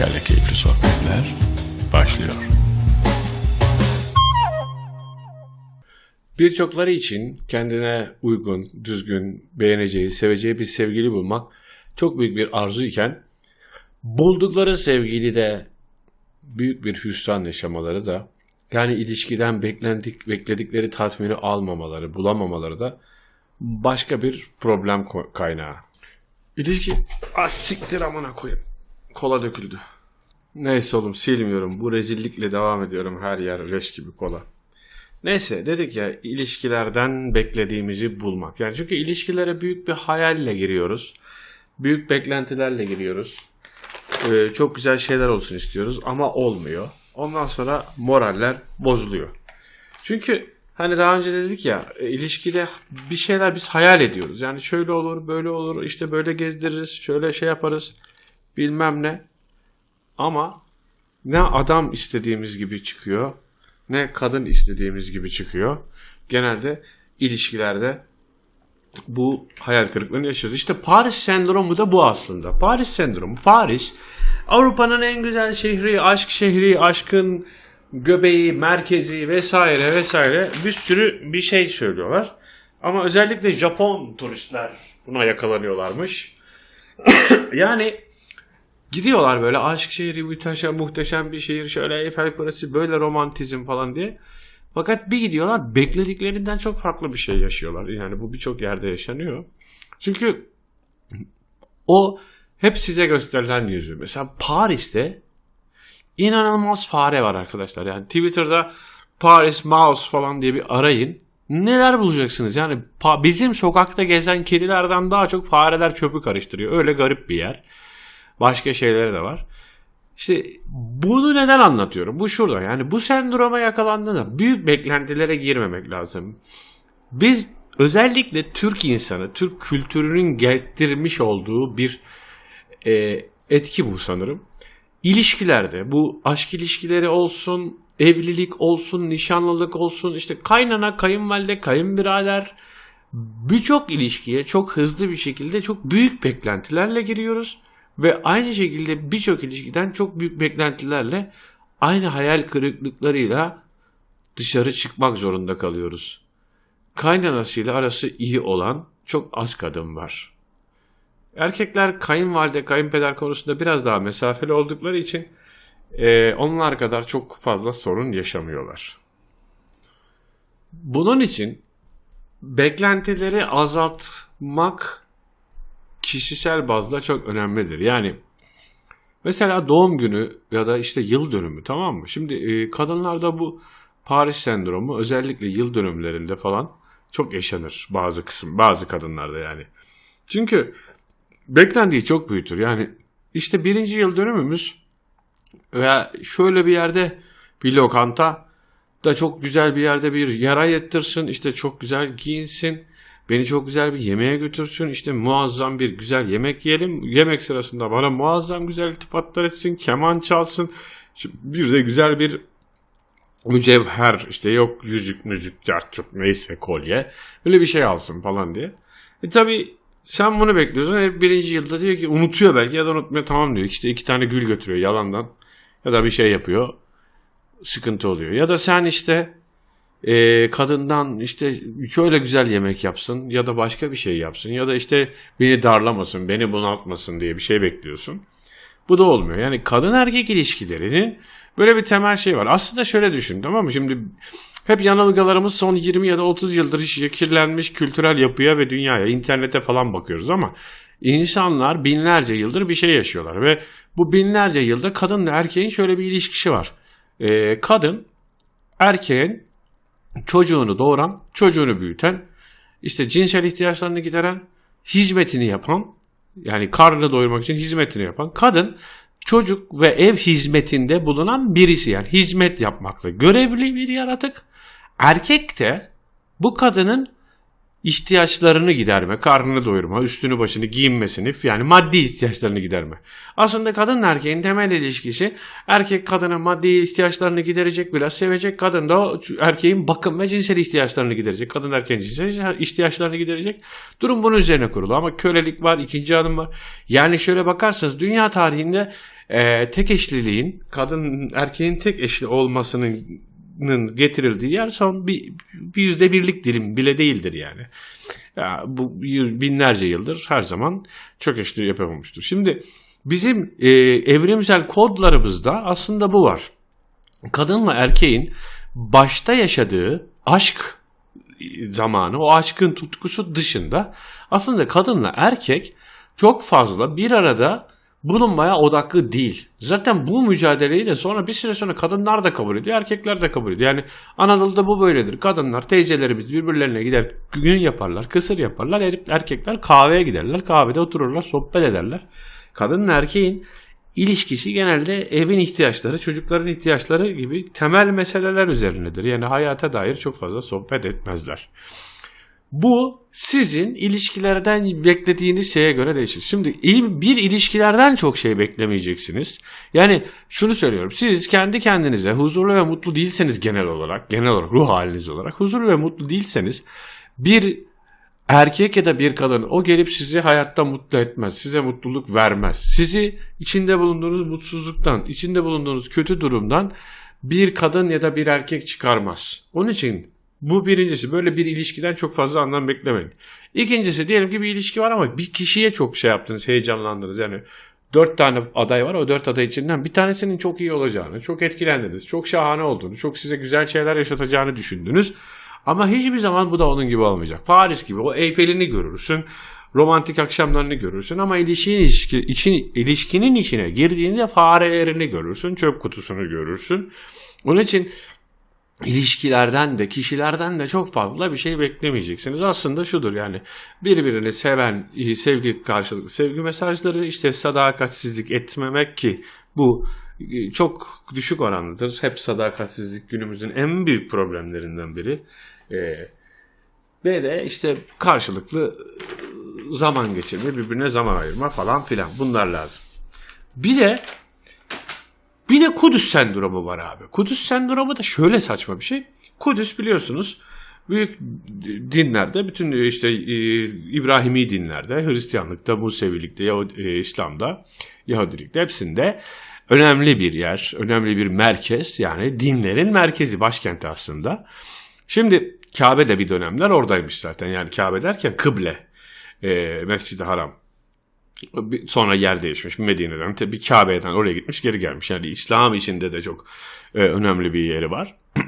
Zeker'le Keyifli Sohbetler başlıyor. Birçokları için kendine uygun, düzgün, beğeneceği, seveceği bir sevgili bulmak çok büyük bir arzu iken buldukları sevgili de büyük bir hüsran yaşamaları da yani ilişkiden beklendik, bekledikleri tatmini almamaları, bulamamaları da başka bir problem kaynağı. İlişki... Az siktir amına koyayım. Kola döküldü. Neyse oğlum silmiyorum. Bu rezillikle devam ediyorum her yer leş gibi kola. Neyse dedik ya ilişkilerden beklediğimizi bulmak. Yani çünkü ilişkilere büyük bir hayalle giriyoruz. Büyük beklentilerle giriyoruz. Ee, çok güzel şeyler olsun istiyoruz ama olmuyor. Ondan sonra moraller bozuluyor. Çünkü hani daha önce dedik ya e, ilişkide bir şeyler biz hayal ediyoruz. Yani şöyle olur, böyle olur, işte böyle gezdiririz, şöyle şey yaparız, bilmem ne. Ama ne adam istediğimiz gibi çıkıyor, ne kadın istediğimiz gibi çıkıyor. Genelde ilişkilerde bu hayal kırıklığını yaşıyoruz. İşte Paris sendromu da bu aslında. Paris sendromu. Paris Avrupa'nın en güzel şehri, aşk şehri, aşkın göbeği, merkezi vesaire vesaire bir sürü bir şey söylüyorlar. Ama özellikle Japon turistler buna yakalanıyorlarmış. yani gidiyorlar böyle aşk şehri muhteşem muhteşem bir şehir şöyle Eyfel Kulesi böyle romantizm falan diye. Fakat bir gidiyorlar beklediklerinden çok farklı bir şey yaşıyorlar. Yani bu birçok yerde yaşanıyor. Çünkü o hep size gösterilen yüzü. Mesela Paris'te inanılmaz fare var arkadaşlar. Yani Twitter'da Paris Mouse falan diye bir arayın. Neler bulacaksınız? Yani bizim sokakta gezen kedilerden daha çok fareler çöpü karıştırıyor. Öyle garip bir yer. Başka şeyleri de var. İşte bunu neden anlatıyorum? Bu şurada yani bu sendroma yakalandığında büyük beklentilere girmemek lazım. Biz özellikle Türk insanı, Türk kültürünün getirmiş olduğu bir e, etki bu sanırım. İlişkilerde bu aşk ilişkileri olsun, evlilik olsun, nişanlılık olsun, işte kaynana, kayınvalide, kayınbirader birçok ilişkiye çok hızlı bir şekilde çok büyük beklentilerle giriyoruz. Ve aynı şekilde birçok ilişkiden çok büyük beklentilerle aynı hayal kırıklıklarıyla dışarı çıkmak zorunda kalıyoruz. Kaynanasıyla arası iyi olan çok az kadın var. Erkekler kayınvalide, kayınpeder konusunda biraz daha mesafeli oldukları için e, onlar kadar çok fazla sorun yaşamıyorlar. Bunun için beklentileri azaltmak kişisel bazda çok önemlidir. Yani mesela doğum günü ya da işte yıl dönümü tamam mı? Şimdi e, kadınlarda bu Paris sendromu özellikle yıl dönümlerinde falan çok yaşanır bazı kısım bazı kadınlarda yani. Çünkü beklentiyi çok büyütür. Yani işte birinci yıl dönümümüz veya şöyle bir yerde bir lokanta da çok güzel bir yerde bir yara yettirsin işte çok güzel giyinsin Beni çok güzel bir yemeğe götürsün. işte muazzam bir güzel yemek yiyelim. Yemek sırasında bana muazzam güzel iltifatlar etsin. Keman çalsın. Bir de güzel bir mücevher işte yok yüzük müzik cartçuk neyse kolye. Öyle bir şey alsın falan diye. E tabi sen bunu bekliyorsun. Hep birinci yılda diyor ki unutuyor belki ya da unutmuyor tamam diyor. İşte iki tane gül götürüyor yalandan. Ya da bir şey yapıyor. Sıkıntı oluyor. Ya da sen işte e, kadından işte şöyle güzel yemek yapsın ya da başka bir şey yapsın ya da işte beni darlamasın, beni bunaltmasın diye bir şey bekliyorsun. Bu da olmuyor. Yani kadın erkek ilişkilerinin böyle bir temel şey var. Aslında şöyle düşün tamam mı? Şimdi hep yanılgılarımız son 20 ya da 30 yıldır şekillenmiş kültürel yapıya ve dünyaya, internete falan bakıyoruz ama insanlar binlerce yıldır bir şey yaşıyorlar ve bu binlerce yılda kadınla erkeğin şöyle bir ilişkisi var. Ee, kadın erkeğin çocuğunu doğuran, çocuğunu büyüten, işte cinsel ihtiyaçlarını gideren, hizmetini yapan, yani karnını doyurmak için hizmetini yapan kadın, çocuk ve ev hizmetinde bulunan birisi yani hizmet yapmakla görevli bir yaratık. Erkek de bu kadının ihtiyaçlarını giderme, karnını doyurma, üstünü başını giyinmesini yani maddi ihtiyaçlarını giderme. Aslında kadın erkeğin temel ilişkisi erkek kadının maddi ihtiyaçlarını giderecek biraz sevecek. Kadın da erkeğin bakım ve cinsel ihtiyaçlarını giderecek. Kadın erkeğin cinsel ihtiyaçlarını giderecek. Durum bunun üzerine kurulu ama kölelik var, ikinci adım var. Yani şöyle bakarsanız dünya tarihinde e, tek eşliliğin, kadın erkeğin tek eşli olmasının getirildiği yer son bir, bir yüzde birlik dilim bile değildir yani. Ya, bu binlerce yıldır her zaman çok eşli yapamamıştır. Şimdi bizim e, evrimsel kodlarımızda aslında bu var. Kadınla erkeğin başta yaşadığı aşk zamanı, o aşkın tutkusu dışında aslında kadınla erkek çok fazla bir arada bulunmaya odaklı değil. Zaten bu mücadeleyi de sonra bir süre sonra kadınlar da kabul ediyor, erkekler de kabul ediyor. Yani Anadolu'da bu böyledir. Kadınlar, teyzelerimiz birbirlerine gider, gün yaparlar, kısır yaparlar. Erkekler kahveye giderler, kahvede otururlar, sohbet ederler. Kadınla erkeğin ilişkisi genelde evin ihtiyaçları, çocukların ihtiyaçları gibi temel meseleler üzerinedir. Yani hayata dair çok fazla sohbet etmezler. Bu sizin ilişkilerden beklediğiniz şeye göre değişir. Şimdi bir ilişkilerden çok şey beklemeyeceksiniz. Yani şunu söylüyorum. Siz kendi kendinize huzurlu ve mutlu değilseniz genel olarak, genel olarak ruh haliniz olarak huzurlu ve mutlu değilseniz bir erkek ya da bir kadın o gelip sizi hayatta mutlu etmez. Size mutluluk vermez. Sizi içinde bulunduğunuz mutsuzluktan, içinde bulunduğunuz kötü durumdan bir kadın ya da bir erkek çıkarmaz. Onun için bu birincisi. Böyle bir ilişkiden çok fazla anlam beklemeyin. İkincisi diyelim ki bir ilişki var ama bir kişiye çok şey yaptınız, heyecanlandınız. Yani dört tane aday var. O dört aday içinden bir tanesinin çok iyi olacağını, çok etkilendiniz, çok şahane olduğunu, çok size güzel şeyler yaşatacağını düşündünüz. Ama hiçbir zaman bu da onun gibi olmayacak. Paris gibi o Eyfel'ini görürsün. Romantik akşamlarını görürsün ama ilişkinin, ilişki, için, ilişkinin içine girdiğinde farelerini görürsün, çöp kutusunu görürsün. Onun için ilişkilerden de kişilerden de çok fazla bir şey beklemeyeceksiniz. Aslında şudur yani birbirini seven, sevgi karşılıklı sevgi mesajları işte sadakatsizlik etmemek ki bu e, çok düşük oranlıdır. Hep sadakatsizlik günümüzün en büyük problemlerinden biri. Ee, ve de işte karşılıklı e, zaman geçirme, birbirine zaman ayırma falan filan bunlar lazım. Bir de bir de Kudüs sendromu var abi. Kudüs sendromu da şöyle saçma bir şey. Kudüs biliyorsunuz büyük dinlerde, bütün işte e, İbrahimi dinlerde, Hristiyanlıkta, Musevilikte, Yahudi, e, İslam'da, Yahudilikte hepsinde önemli bir yer, önemli bir merkez. Yani dinlerin merkezi, başkenti aslında. Şimdi Kabe de bir dönemler oradaymış zaten. Yani Kabe derken kıble, e, Mescid-i Haram. Sonra yer değişmiş Medine'den tabii Kabe'den oraya gitmiş geri gelmiş. Yani İslam içinde de çok e, önemli bir yeri var.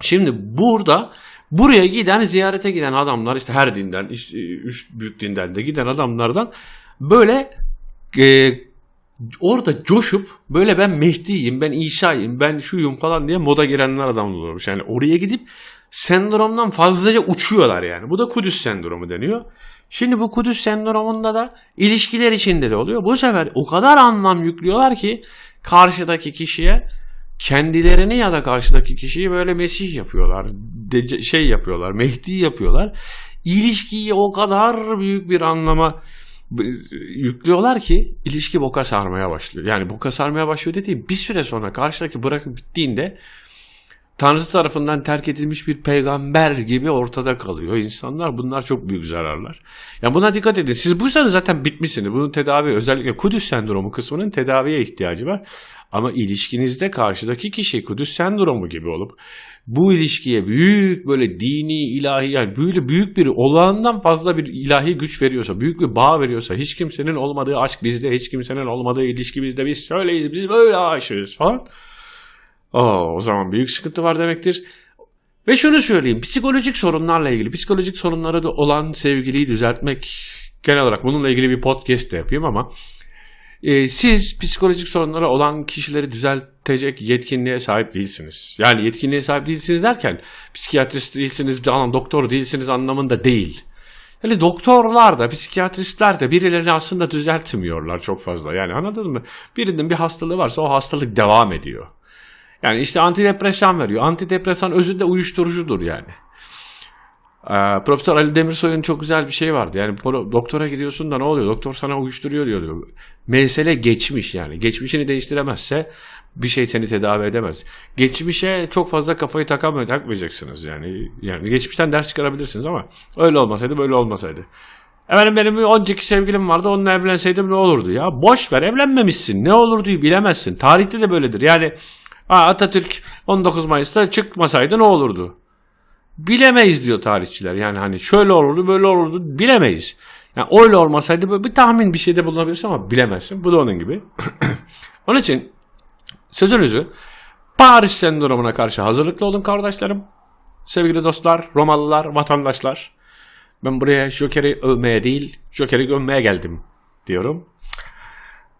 Şimdi burada buraya giden ziyarete giden adamlar işte her dinden işte, üç büyük dinden de giden adamlardan böyle e, orada coşup böyle ben Mehdi'yim, ben İsa'yım, ben şuyum falan diye moda girenler adamlar olmuş. Yani oraya gidip sendromdan fazlaca uçuyorlar yani. Bu da Kudüs sendromu deniyor. Şimdi bu Kudüs sendromunda da ilişkiler içinde de oluyor. Bu sefer o kadar anlam yüklüyorlar ki karşıdaki kişiye kendilerini ya da karşıdaki kişiyi böyle Mesih yapıyorlar. De- şey yapıyorlar, Mehdi yapıyorlar. İlişkiyi o kadar büyük bir anlama yüklüyorlar ki ilişki boka sarmaya başlıyor. Yani boka sarmaya başlıyor dediğim bir süre sonra karşıdaki bırakıp gittiğinde Tanrı tarafından terk edilmiş bir peygamber gibi ortada kalıyor insanlar. Bunlar çok büyük zararlar. Ya buna dikkat edin. Siz bu yüzden zaten bitmişsiniz. Bunun tedavi özellikle Kudüs sendromu kısmının tedaviye ihtiyacı var. Ama ilişkinizde karşıdaki kişi Kudüs sendromu gibi olup bu ilişkiye büyük böyle dini, ilahi yani böyle büyük bir olağandan fazla bir ilahi güç veriyorsa, büyük bir bağ veriyorsa, hiç kimsenin olmadığı aşk bizde, hiç kimsenin olmadığı ilişki bizde, biz şöyleyiz, biz böyle aşığız falan. Aa, o zaman büyük sıkıntı var demektir. Ve şunu söyleyeyim, psikolojik sorunlarla ilgili, psikolojik sorunları da olan sevgiliyi düzeltmek, genel olarak bununla ilgili bir podcast de yapayım ama e, siz psikolojik sorunları olan kişileri düzeltecek yetkinliğe sahip değilsiniz. Yani yetkinliğe sahip değilsiniz derken psikiyatrist değilsiniz, doktor değilsiniz anlamında değil. Yani doktorlar da, psikiyatristler de birilerini aslında düzeltmiyorlar çok fazla. Yani anladın mı? Birinin bir hastalığı varsa o hastalık devam ediyor. Yani işte antidepresan veriyor. Antidepresan özünde uyuşturucudur yani. Ee, Profesör Ali Demirsoy'un çok güzel bir şey vardı. Yani doktora gidiyorsun da ne oluyor? Doktor sana uyuşturuyor diyor. Mesele geçmiş yani. Geçmişini değiştiremezse bir şey seni tedavi edemez. Geçmişe çok fazla kafayı takamay takmayacaksınız yani. Yani geçmişten ders çıkarabilirsiniz ama öyle olmasaydı böyle olmasaydı. Efendim benim önceki sevgilim vardı onunla evlenseydim ne olurdu ya? Boş ver evlenmemişsin ne olurdu bilemezsin. Tarihte de böyledir yani ha, Atatürk 19 Mayıs'ta çıkmasaydı ne olurdu? Bilemeyiz diyor tarihçiler yani hani şöyle olurdu böyle olurdu bilemeyiz. Yani öyle olmasaydı böyle bir tahmin bir şeyde bulunabilirsin ama bilemezsin. Bu da onun gibi. onun için sözünüzü Paris sendromuna karşı hazırlıklı olun kardeşlerim. Sevgili dostlar, Romalılar, vatandaşlar. Ben buraya Joker'i övmeye değil, Joker'i gömmeye geldim diyorum.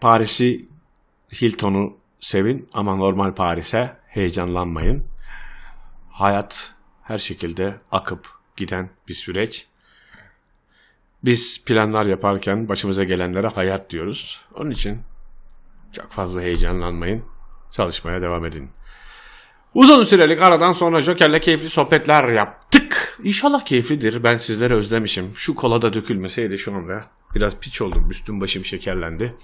Paris'i, Hilton'u sevin ama normal Paris'e heyecanlanmayın. Hayat her şekilde akıp giden bir süreç. Biz planlar yaparken başımıza gelenlere hayat diyoruz. Onun için çok fazla heyecanlanmayın. Çalışmaya devam edin. Uzun sürelik aradan sonra Joker'le keyifli sohbetler yaptık. İnşallah keyiflidir. Ben sizleri özlemişim. Şu kola da dökülmeseydi şu anda. Biraz piç oldum. Üstüm başım şekerlendi.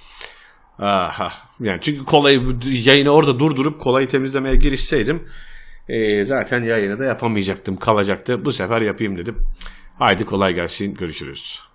Aha. Yani çünkü kolayı yayını orada durdurup kolayı temizlemeye girişseydim e, zaten yayını da yapamayacaktım. Kalacaktı. Bu sefer yapayım dedim. Haydi kolay gelsin. Görüşürüz.